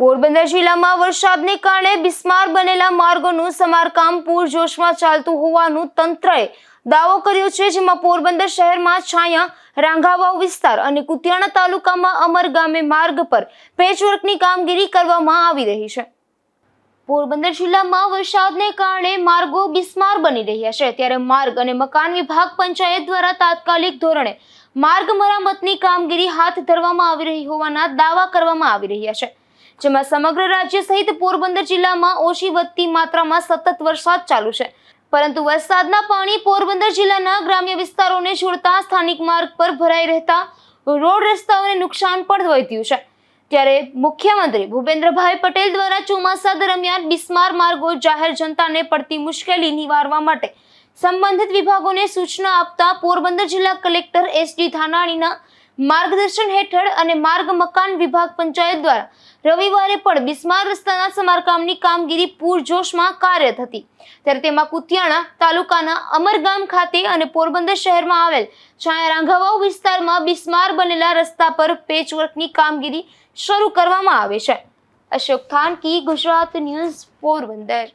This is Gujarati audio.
પોરબંદર જિલ્લામાં વરસાદને કારણે બિસ્માર બનેલા માર્ગોનું સમારકામ પૂરજોશમાં ચાલતું હોવાનું તંત્રએ દાવો કર્યો છે, જેમાં પોરબંદર શહેરમાં છાયા, રાંઘાવાવ વિસ્તાર અને કુતિયાણા તાલુકામાં અમર ગામે માર્ગ પર પેચવર્કની કામગીરી કરવામાં આવી રહી છે. પોરબંદર જિલ્લામાં વરસાદને કારણે માર્ગો બિસ્માર બની રહ્યા છે. ત્યારે માર્ગ અને મકાન વિભાગ પંચાયત દ્વારા તાત્કાલિક ધોરણે માર્ગ મરામતની કામગીરી હાથ ધરવામાં આવી રહી હોવાના દાવા કરવામાં આવી રહ્યા છે. જેમાં સમગ્ર રાજ્ય સહિત પોરબંદર જિલ્લામાં ઓછી વધતી માત્રામાં સતત વરસાદ ચાલુ છે. પરંતુ વરસાદના પાણી પોરબંદર જિલ્લાના ગ્રામ્ય વિસ્તારોને જોડતા સ્થાનિક માર્ગ પર ભરાઈ રહેતા રોડ રસ્તાઓને નુકસાન પણ વધ્યું છે. ત્યારે મુખ્યમંત્રી ભૂપેન્દ્રભાઈ પટેલ દ્વારા ચોમાસા દરમિયાન બિસ્માર માર્ગો જાહેર જનતાને પડતી મુશ્કેલી નિવારવા માટે સંબંધિત વિભાગોને સૂચના આપતા પોરબંદર જિલ્લા કલેક્ટર એસ ડી ધાનાણીના માર્ગદર્શન હેઠળ અને માર્ગ મકાન વિભાગ પંચાયત દ્વારા રવિવારે પણ બિસ્માર રસ્તાના સમારકામની કામગીરી પૂરજોશમાં કાર્યરત હતી. ત્યારે તેમાં કુતિયાણા તાલુકાના અમરગામ ખાતે અને પોરબંદર શહેરમાં આવેલ છાયા રાંઘાવાવ વિસ્તારમાં બિસ્માર બનેલા રસ્તા પર પેચવર્કની કામગીરી શરૂ કરવામાં આવે છે. અશોક થાનકી, ગુજરાત ન્યૂઝ પોરબંદર.